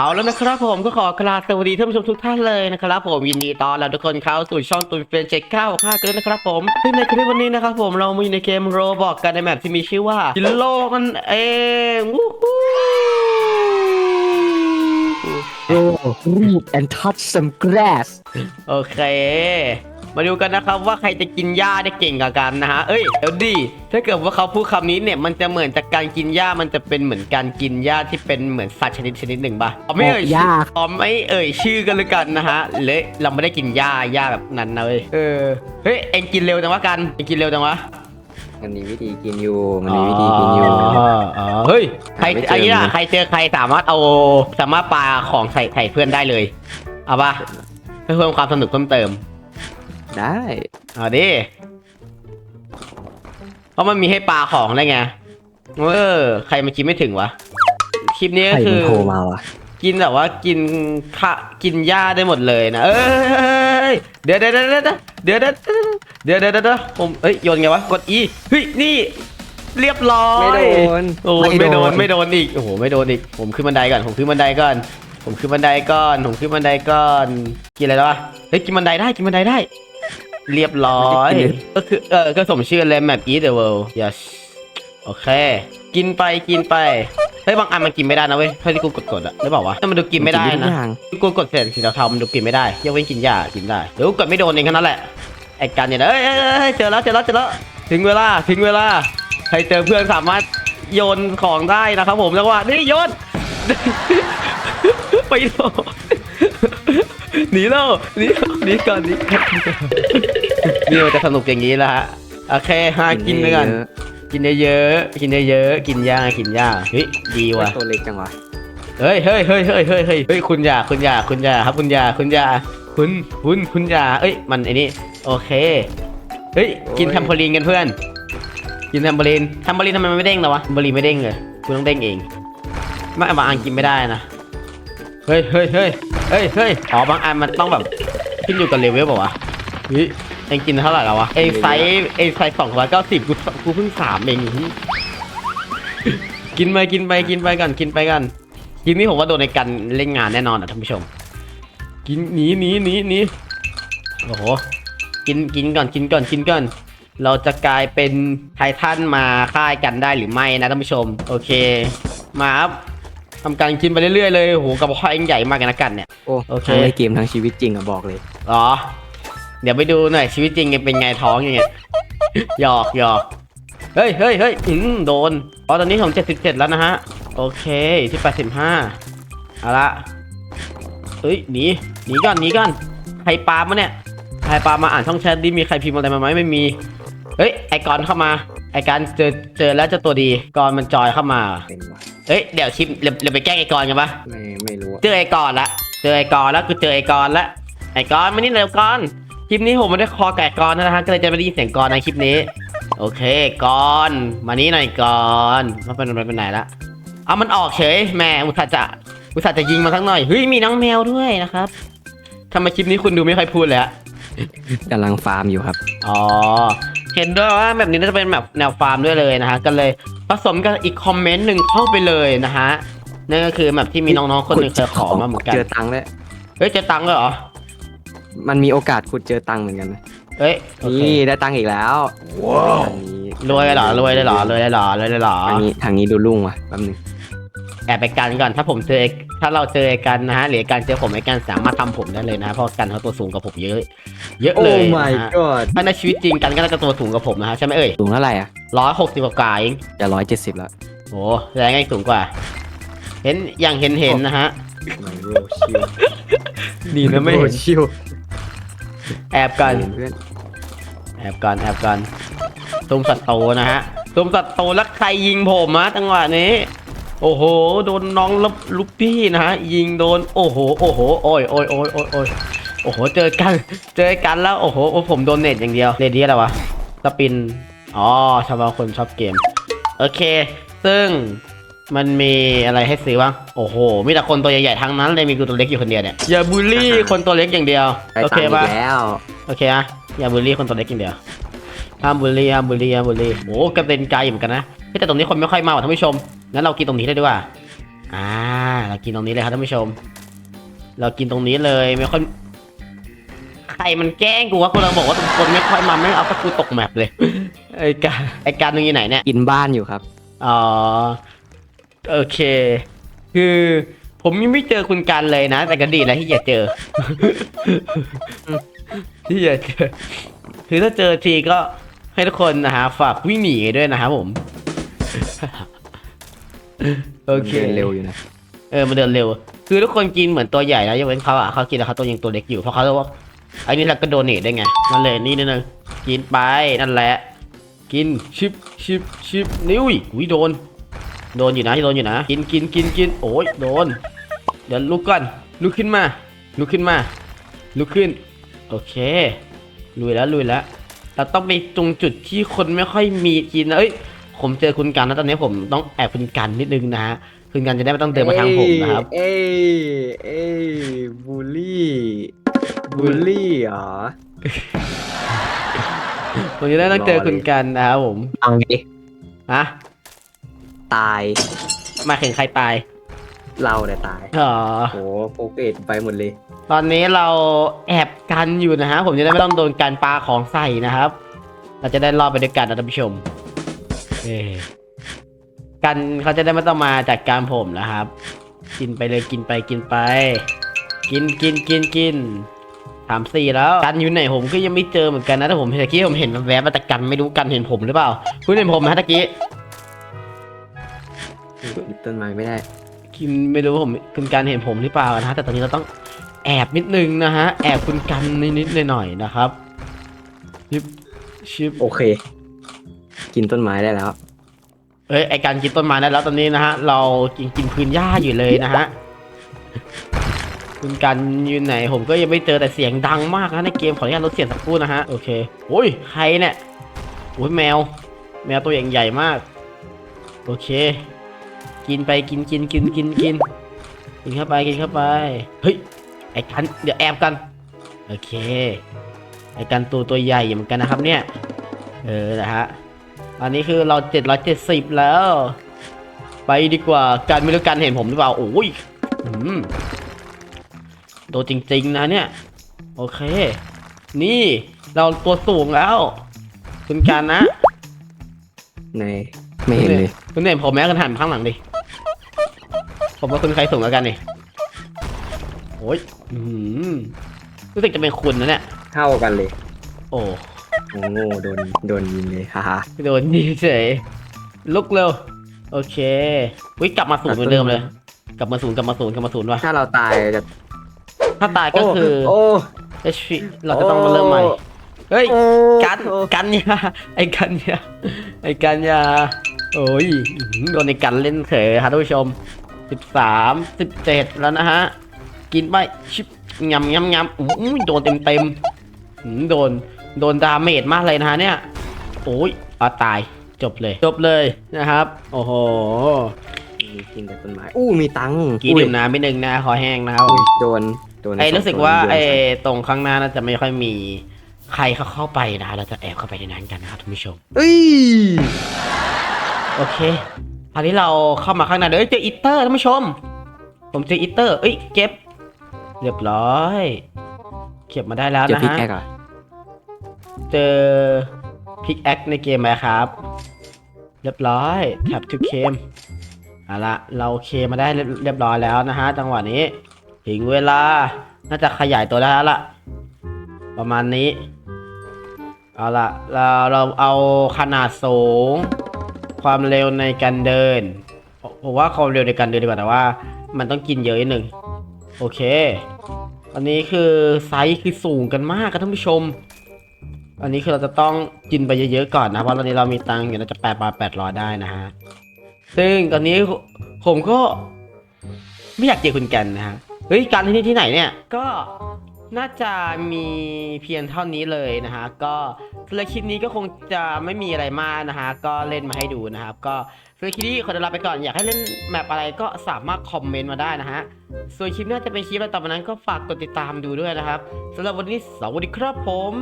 เอาแล้วนะครับผมก็ขอกราบสวัสดีท่านผู้ชมทุกท่านเลยนะครับผมยินดีต้อนรับทุกคนเข้าสู่ช่องตุนเฟรนเจ็ดเก้าห้ากันด้วยนะครับผมซึ่งในคลิปวันนี้นะครับผมเรามาอยู่ในเกมโรบอกกันในแมปที่มีชื่อว่าจิโลกันเองวู้ฮู้ Go read and touch some grass โอเค มาดูกันนะครับว่าใครจะกินหญ้าได้เก่งกว่ากันนะฮะ เอ้ยเดี๋ยวดิถ้าเกิดว่าเขาพูดคำนี้เนี่ย มันจะเหมือนจากการกินหญ้า มันจะเป็นเหมือนการกินหญ้าที่เป็นเหมือนสัตว์ชนิดชนิดหนึ่งป่ะเอาไม่เอ่ยหญ้าอ๋อไม่เอ่ยชื่อกันเลยกันนะฮะเลยเราไม่ได้กินหญ้าหญ้าแบบนั้นนะเลยเออ เฮ้ย เอ็งกินเร็วจังวะกัน เอ็งกินเร็วจังวะ มันมีวิธีกินอยู่มันมีวิธีกินอยู่ อ๋อเฮ้ยใครหาไม่เจอไอ้นี่ล่ะเลยใครเจอใครสามารถเอาสามารถปาของใส่ใส่เพื่อนได้เลย เอาปะเพื่อเพิ่มความสนุกเพิ่มเติมได้เอาดิเพราะมันมีให้ปลาของได้ไงเออใครมาคิดไม่ถึงวะคลิปนี้ใคก็รคืมันอ โทรมาวะ กินแบบว่ากินข้ากินหญ้าได้หมดเลยนะเอ้ยเดี๋ยวเดี๋ยวเดี๋ยวเดี๋ยวเดี๋ยวเดี๋ยวเดี๋ยวเดี๋ยวผมเอ้ยโยนไงวะกด E เฮ้ยนี่เรียบร้อยไม่โดนโอ้ยไม่โดนไม่โดนอีกโอ้โหไม่โดนอีกผมขึ้นบันไดก่อนผมขึ้นบันไดก่อน ผมขึ้นบันไดก่อนผมขึ้นบันไดก่อนกินอะไรแล้ววะเฮ้ยกินบันไดได้กินบันไดได้ เรียบร้อยก็คือเออก็สมชื่อเลย map eat the world yes โอเค กินไปกินไป ฮ้ยบางอันมันกินไม่ได้นะเว้ยเท่าที่กูกดกดๆอะหรือเปล่าวะถ้ามันดูกินไม่ได้ทุกนะอย่างกูกดเสร็จสีเทาๆมันดูกินไม่ได้ยกเว้นกินหญ้ากินได้เดี๋ยวกูกดไม่โดนเองแค่นั้นแหละไอ้กันเนี่ยนะเอ้ยเอ้ยเอ้ยเจอแล้วเจอแล้วเจอแล้วถึงเวลาถึงเวลาใครเจอเพื่อนสามารถโยนของได้นะครับผมจังหวะนี่โยน ไปโดนหนีแล้วหนีหนีก่อนหนีก่อนนี่มันจะสนุกอย่างนี้แหละฮะโอเคหากินไปก่อน กินเยอะๆกินเยอะๆกินย่างกินย่างเฮ้ยดีเยอะว่ะตัวเล็กจังวะเฮ้ยเฮ้ยเฮ้ยเฮ้ยเฮ้ยเฮ้ยเฮ้ยคุณอย่าคุณอย่าคุณอย่าครับคุณอย่าคุณอย่าคุณคุณคุณอย่าเอ้ยมันไอ้นี่โอเคเฮ้ยกินแทมโพลีนกันเพื่อน กินแทมโพลีนแทมโพลีนทำไมมันไม่เด้งเลยวะแทมโพลีนไม่เด้งเลยคุณต้องเด้งเองไม่บางอันกินไม่ได้นะเฮ้ยเฮ้ยเฮ้ยเฮ้ยเฮ้ยอ๋อบางอันมันต้องแบบขึ้นอยู่กับเลเวลเปล่าวะเฮ้ย เองกินเท่าไหร่แล้ววะ เองไซส์เองไซส์สองร้อยเก้าสิบกูกูเพิ่งสามเองกินไปกินไปกินไปกันกินไปกันกินนี่ผมว่าโดนในกันเล่นงานแน่นอนอะท่านผู้ชม กินหนีหนีหนีหนีโอ้โหกินกินก่อนกินก่อนกินก่อนเราจะกลายเป็นไททันมาค่ายกันได้หรือไม่นะท่านผู้ชม โอเค มาครับทำการกินไปเรื่อยๆเลยโอ้โหกระเพาะเองใหญ่มากเลยนะกันเนี่ยโอ้โอเคทั้งในเกมทั้งชีวิตจริงอะบอกเลยเหรอ เดี๋ยวไปดูหน่อยชีวิตจริงเป็นไงท้องยังไงหยอกหยอกเฮ้ยเฮ้ยเฮ้ยอืมโดนอ๋อตอนนี้ผมเจ็ดสิบเจ็ดแล้วนะฮะ โอเคที่แปดสิบห้าเอาละเฮ้ยหนีหนีก่อนหนีก่อนใครปามาเนี่ยใครปามาอ่านช่องแชทดิมีใครพิมพ์อะไรมาไหมไม่มีเฮ้ยไอกอนเข้ามาไอการเจอเจอแล้วเจะตัวดีกอนมันจอยเข้ามาเป็นวะเฮ้ยเดี๋ยวชิปเดี๋ยวเดี๋ยวไปแกล้งไอกอนกันปะไม่ไม่รู้อะเจอไอ้กอนละเจอไอ้กอนแล้วกูเจอไอ้กอนละไอ้กอนมานี่เร็วกอน คลิปนี้ผมไม่ได้คอไก่กอนนะฮะก็เลยจะไม่ได้ยินเสียงกอนในคลิปนี้ โอเคกอนมานี่หน่อยกอนมันเป็นมันเป็นไหนละเอามันออกเฉยแหม่อุตส่าห์จะอุตส่าห์จะยิงมาสักหน่อยเฮ้ยมีน้องแมวด้วยนะครับทำไมคลิปนี้คุณดูไม่ค่อยพูดเลยอะกำลังฟาร์มอยู่ครับ อ๋อ เห็นด้วยว่าแบบนี้น่าจะเป็นแบบแนวฟาร์มด้วยเลยนะฮะ ก็เลยผสมกับอีกคอมเมนต์หนึ่งเข้าไปเลยนะฮะ นั่นก็คือแบบที่มีน้องๆคนหนึ่งเคยขอมาเหมือนกัน เจอตังค์แล้วเฮ้ยเจอตังค์เลยเหรอ มันมีโอกาสขุดเจอตังค์เหมือนกันนะเฮ้ยโอเคนี่ได้ตังค์อีกแล้วว้าวทางนี้รวยเลยเหรอรวยเลยเหรอรวยเลยเหรอรวยเลยเหรอทางนี้ทางนี้ดูลุ่งว่ะแป๊บนึงแอบไปกันก่อนถ้าผมเจอถ้าเราเจอกันนะฮะหรือการเจอผมไอ้กันสามารถทำผมได้เลยนะเพราะกันเขาตัวสูงกว่าผมเยอะ เยอะเลยนะฮะ god ถ้าในชีวิตจริงกันก็น่าจะตัวสูงกว่าผมนะฮะใช่ไหมเอ่ยสูงเท่าไหร่อะร้อยหกสิบกว่าเองจะร้อยเจ็ดสิบแล้วโอ้แรงไงสูงกว่า เห็นอย่างเห็นเห็นนะฮะ ไม่รู้ชิวดีนะไม่เห็นชิว แอบกันเพื่อนแอบกันแอบกันตุมสัตว์โตนะฮะตุมสัตว์โตแล้วใครยิงผมมะจังหวะนี้ โอ้โห โดนน้องลุลุปปี้นะฮะยิงโดนโอ้โหโอ้โหโอ้ยโอ้ยโอ้ยโอ้ยโอ้ยโอ้โหเจอกันเจอกันแล้วโอ้โหโอ้ผมโดนเน็ตอย่างเดียวเน็ตนี้อะไรวะสปินอ๋อชาวบ้านคนชอบเกม โอเค ซึ่ง มันมีอะไรให้ซื้อบ้าง โอ้โห มีแต่คนตัวใหญ่ๆทั้งนั้นเลยมีกูตัวเล็กอยู่คนเดียวเนี่ย อย่าบูลลี่คนตัวเล็กอย่างเดียวได้โอตัเคงค์อีปะกแล้วโอเคอะอย่าบูลลี่คนตัวเล็กอย่างเดียว ห้ามบูลลี่ห้ามบูลลี่ห้ามบูลลี่โอ้กระเด็นไกลอยู่เหมือนกันนะเฮ้ยแต่ตรงนี้คนไม่ค่อยมาว่ะท่านผู้ชม งั้นเรากินตรงนี้ได้ดีกว่า อ่า เรากินตรงนี้เลยครับท่านผู้ชม เรากินตรงนี้เลยไม่ค่อย ใครมันแกล้งกูวะคนเราบอกว่าทุกคนไม่ค่อยมาไม่งเอาตะกูตกแมปเลย ไอการไอการมึงอยู่ไหนเนี่ย กินบ้านอยู่ครับ อ๋อ โอเค คือผมยังไม่เจอคุณกันเลยนะ แต่ก็ดีนะที่อย่าเจอ ที่อย่าเจอคือถ้าเจอทีก็ให้ทุกคนนะฮะฝากวิ่งหนีด้วยนะครับผม โอเคดินเร็วอยู่นะเออมันเดินเร็ว คือทุกคนกินเหมือนตัวใหญ่นะยกเว้นเขาอะเขากินแล้วเขาตัวยังตัวเล็กอยู่เพราะเขาเรียกว่าไอ้นี่เราก็โดเนทได้ไงนั่นเลยนี่นิดนึงกินไปนั่นแหละ กินชิบชิบชิบนิ้วอีกอุ้ยโดน โดนอยู่นะโดนอยู่นะ กินกินกินกินโอ้ยโดน เดี๋ยวลุกก่อน ลุกขึ้นมา ลุกขึ้นมา ลุกขึ้น โอเค ลุยแล้วลุยแล้ว เราต้องไปตรงจุดที่คนไม่ค่อยมีกินนะเอ้ย ผมเจอคุณกันแล้วตอนนี้ผมต้องแอบคุณกันนิดนึงนะฮะ คุณกันจะได้ไม่ต้องเดินมาทางผมนะครับ เอ้ยเอ้ยบูลลี่บูลลี่เหรอผมจะได้ต้องเจอคุณกันนะครับผม เอาดิฮะ ตายมาถึงใครตายเราเนี่ยตายอ๋อโหโฟกัสไปหมดเลย ตอนนี้เราแอบกันอยู่นะฮะ ผมจะได้ไม่ต้องโดนการปาของใส่นะครับ เราจะได้รอดไปด้วยกันนะท่านผู้ชมเออกันเขาจะได้ไม่ต้องมาจัดการผมนะครับ กินไปเลยกินไปกินไป กินกินกินกินถามสี่แล้วกันอยู่ไหนผมก็ยังไม่เจอเหมือนกันนะแต่ผมตะกี้ผมเห็นแวบๆมาแต่กันไม่รู้กันเห็นผมหรือเปล่า คุณเห็นผมไหมตะกี้ หยิบต้นไม้ไม่ได้ กินไม่รู้ผมคุณกันเห็นผมหรือเปล่านะฮะแต่ตอนนี้เราต้องแอบนิดนึงนะฮะ แอบคุณกันนิดๆหน่อยๆนะครับชิบชิบโอเค กินต้นไม้ได้แล้ว เอ้ยไอการกินต้นไม้ได้แล้วตอนนี้นะฮะ เรากินกินพื้นหญ้าอยู่เลยนะฮะคุณกันอยู่ไหนผมก็ยังไม่เจอแต่เสียงดังมากนะในเกมขออนุญาตลดเสียงสักครู่นะฮะโอเคโอ้ยใครเนี่ยโอ้ยแมว แมวตัวใหญ่ใหญ่มาก โอเค กินไปกินกินกินกินกินกินเข้าไปกินเข้าไป เฮ้ย ไอ้กันเดี๋ยวแอบกัน โอเค ไอ้กันตัวตัวใหญ่เหมือนกันนะครับเนี่ย เออนะฮะ อันนี้คือเราเจ็ดร้อยเจ็ดสิบแล้ว ไปดีกว่า การไม่รู้การเห็นผมหรือเปล่า โอ้ยอืมโดนจริงๆนะเนี่ย โอเค นี่เราตัวสูงแล้ว คุณการนะในไม่เห็นเลย คุณเห็นผมแม้กันหันข้างหลังดิ ผมว่าคุณใครสูงแล้วกันนี่โอ้ยอืมรู้สึกจะเป็นคุณนะเนี่ย เท่ากันเลยโอ้โอ้โง่โดนโดนยิงเลยฮ่าฮ่าโดนดีเฉยลุกเร็ว โอเควิกลับมาศูนย์เหมือนเดิมเลย กลับมาศูนย์กลับมาศูนย์กลับมาศูนย์ว่ะถ้าเราตายจะถ้าตายก็คือโอ้ HP เราจะต้องมาเริ่มใหม่ เฮ้ย โอ้ กันโอ้กันยาไอ้กันยาไอ้กันยาโอ้ยอื้อหือโดนไอ้กันเล่นเฉยครับท่านผู้ชม สิบสามสิบเจ็ดแล้วนะฮะ กินไปชิบยำยำยำอุ้ยโดนเต็มเต็มๆอื้อโดน โดนดาเมจมากเลยนะฮะเนี่ย โอ้ยอาตาย จบเลย จบเลยนะครับ โอ้โหมีกินแต่ต้นไม้ อู้มีตังค์กี่อุ้ยดื่มน้ำไปหนึ่งนะคอแห้งนะครับผมโดน โดน ไอ้สงรู้สึกตัวว่าโยนไอ้ใส่ตรงข้างหน้าน่าจะไม่ค่อยมีใครเข้าเข้าไปนะ เราจะแอบเข้าไปในนั้นกันนะครับท่านผู้ชมเอ้ย โอเค คราวนี้เราเข้ามาข้างในเดี๋ยวเจออีเตอร์ท่านผู้ชม ผมเจออีเตอร์ เอ้ยเก็บ เรียบร้อย เก็บมาได้แล้วเจอนะพี่ฮะแกก่อนเจอพิกแอคในเกมไหมครับ เรียบร้อยแท็บทูเคมเอาละเราเคมาได้เรียบร้อยแล้วนะฮะจังหวะนี้ถึงเวลาน่าจะขยายตัวได้แล้วล่ะประมาณนี้ เอาละเราเราเอาขนาดสูง ความเร็วในการเดิน ผมว่าความเร็วในการเดินดีกว่าแต่ว่า มันต้องกินเยอะนิดหนึ่งโอเค อันนี้คือไซส์คือสูงกันมากครับท่านผู้ชม อันนี้คือเราจะต้องกินไปเยอะๆก่อนนะเพราะตอนนี้เรามีตังค์อยู่น่าจะแปดบาทแปดร้อยได้นะฮะซึ่งตอนนี้ผมก็ไม่อยากเจอคุณกันนะฮะเฮ้ยการที่นี่ที่ไหนเนี่ย ก็ น่าจะมีเพียงเท่านี้เลยนะฮะ ก็สำหรับคลิปนี้ก็คงจะไม่มีอะไรมากนะฮะ ก็เล่นมาให้ดูนะครับ ก็สำหรับคลิปนี้ขอตัวลาไปก่อน อยากให้เล่นแมปอะไรก็สามารถคอมเมนต์มาได้นะฮะ ส่วนคลิปหน้าจะเป็นคลิปอะไรต่อมานั้นก็ฝากกดติดตามดูด้วยนะครับสำหรับวันนี้สวัสดีครับผม